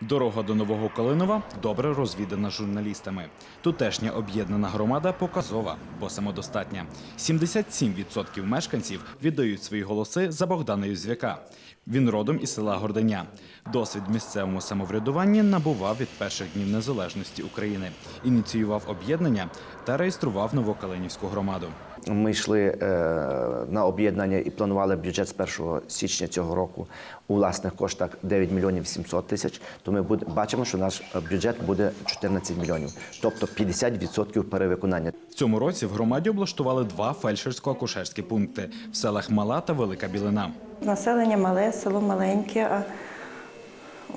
Дорога до Нового Калинова добре розвідана журналістами. Тутешня об'єднана громада показова, бо самодостатня. 77% мешканців віддають свої голоси за Богдана Юзвяка. Він родом із села Горденя. Досвід місцевому самоврядуванні набував від перших днів незалежності України, ініціював об'єднання та реєстрував Новокалинівську громаду. Ми йшли е, на об'єднання і планували бюджет з 1 січня цього року у власних коштах 9 мільйонів 700 тисяч. То ми бачимо, що наш бюджет буде 14 мільйонів, тобто 50% перевиконання. В цьому році в громаді облаштували два фельдшерсько-акушерські пункти в селах Мала та Велика Білина. Населення мале, село маленьке, а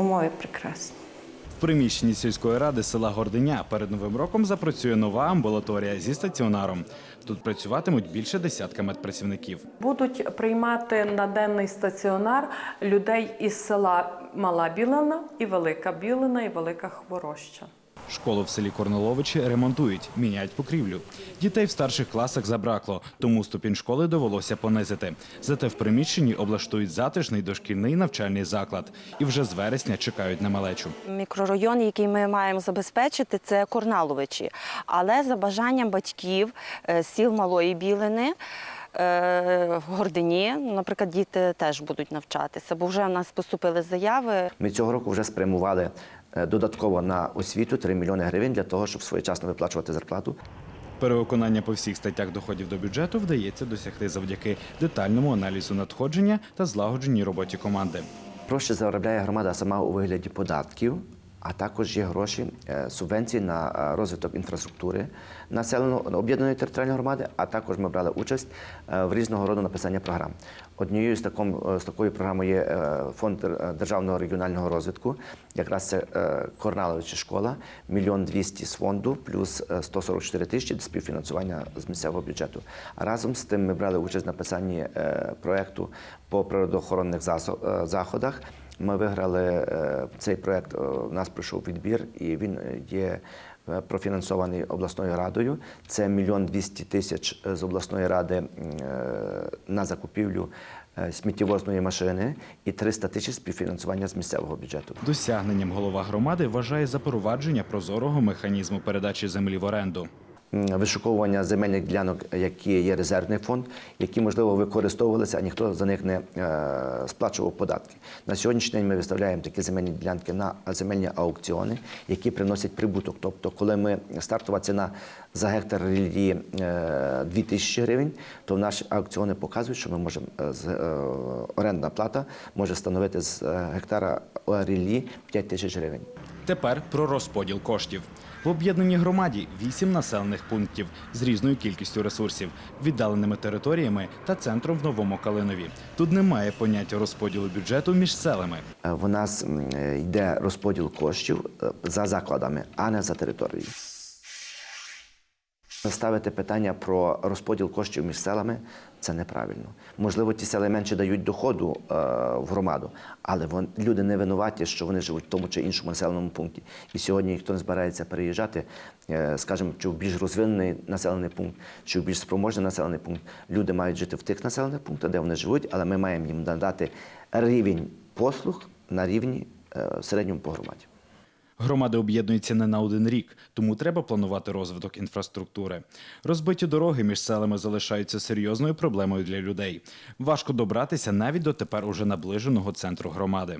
умови прекрасні. В приміщенні сільської ради села Горденя перед новим роком запрацює нова амбулаторія зі стаціонаром. Тут працюватимуть більше десятка медпрацівників. Будуть приймати на денний стаціонар людей із села Мала Білина і Велика Білина і Велика Хвороща. Школу в селі Корнеловичі ремонтують, міняють покрівлю. Дітей в старших класах забракло, тому ступінь школи довелося понизити. Зате в приміщенні облаштують затишний дошкільний навчальний заклад. І вже з вересня чекають на малечу. Мікрорайон, який ми маємо забезпечити, це Корналовичі. Але за бажанням батьків е, сіл Малої Білини. е, В Гордині, наприклад, діти теж будуть навчатися, бо вже в нас поступили заяви. Ми цього року вже спрямували додатково на освіту 3 мільйони гривень для того, щоб своєчасно виплачувати зарплату. Перевиконання по всіх статтях доходів до бюджету вдається досягти завдяки детальному аналізу надходження та злагодженій роботі команди. Проще заробляє громада сама у вигляді податків, а також є гроші е, субвенції на е, розвиток інфраструктури населеної об'єднаної територіальної громади, а також ми брали участь е, в різного роду написання програм. Однією з, таком, з такою програмою є фонд державного регіонального розвитку. Якраз це Корналовича школа, мільйон двісті з фонду, плюс е, 144 тисячі співфінансування з місцевого бюджету. Разом з тим ми брали участь в написанні проекту по природоохоронних заходах. Ми виграли е, цей проект. е, У нас пройшов відбір, і він е, є е, профінансований обласною радою. Це мільйон двісті тисяч е, з обласної ради е, на закупівлю е, сміттєвозної машини і 300 тисяч співфінансування з місцевого бюджету. Досягненням голова громади вважає запровадження прозорого механізму передачі землі в оренду. Вишуковування земельних ділянок, які є резервний фонд, які можливо використовувалися, а ніхто за них не е, сплачував податки. На сьогоднішній день ми виставляємо такі земельні ділянки на земельні аукціони, які приносять прибуток. Тобто, коли ми стартова ціна за гектар релії е, 2000 гривень, то наші аукціони показують, що ми можемо е, орендна плата може становити з гектара релії 5 тисяч гривень. Тепер про розподіл коштів. В об'єднаній громаді вісім населених пунктів з різною кількістю ресурсів, віддаленими територіями та центром в Новому Калинові. Тут немає поняття розподілу бюджету між селами. У В нас е, йде розподіл коштів е, за закладами, а не за територією. Ставити питання про розподіл коштів між селами це неправильно. Можливо, ті села менше дають доходу е, в громаду, але вон, люди не винуваті, що вони живуть в тому чи іншому населеному пункті. І сьогодні ніхто не збирається переїжджати, е, скажімо, чи в більш розвинений населений пункт, чи в більш спроможний населений пункт. Люди мають жити в тих населених пунктах, де вони живуть, але ми маємо їм надати рівень послуг на рівні е, середньому по громаді. Громади об'єднуються не на один рік, тому треба планувати розвиток інфраструктури. Розбиті дороги між селами залишаються серйозною проблемою для людей. Важко добратися навіть до тепер уже наближеного центру громади.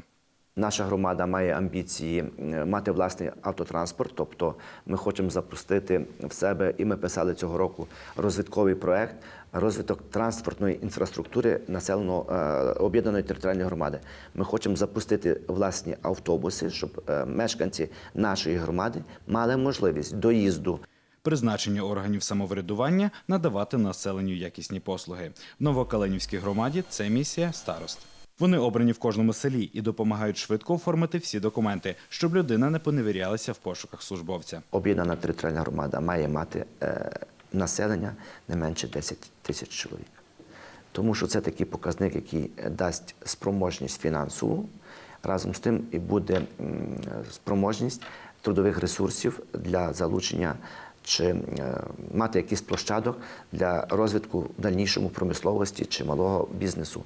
Наша громада має амбіції е, мати власний автотранспорт, тобто ми хочемо запустити в себе, і ми писали цього року розвитковий проект розвиток транспортної інфраструктури населеного е, об'єднаної територіальної громади. Ми хочемо запустити власні автобуси, щоб е, мешканці нашої громади мали можливість доїзду Призначення органів самоврядування надавати населенню якісні послуги. В Новокаленівській громаді це місія старост. Вони обрані в кожному селі і допомагають швидко оформити всі документи, щоб людина не поневірялася в пошуках службовця. об'єднана територіальна громада має мати е, населення не менше 10 тисяч чоловік. Тому що це такий показник, який е, дасть спроможність фінансову, разом з тим і буде спроможність трудових ресурсів для залучення чи е, мати якийсь площадок для розвитку в дальнішому промисловості чи малого бізнесу.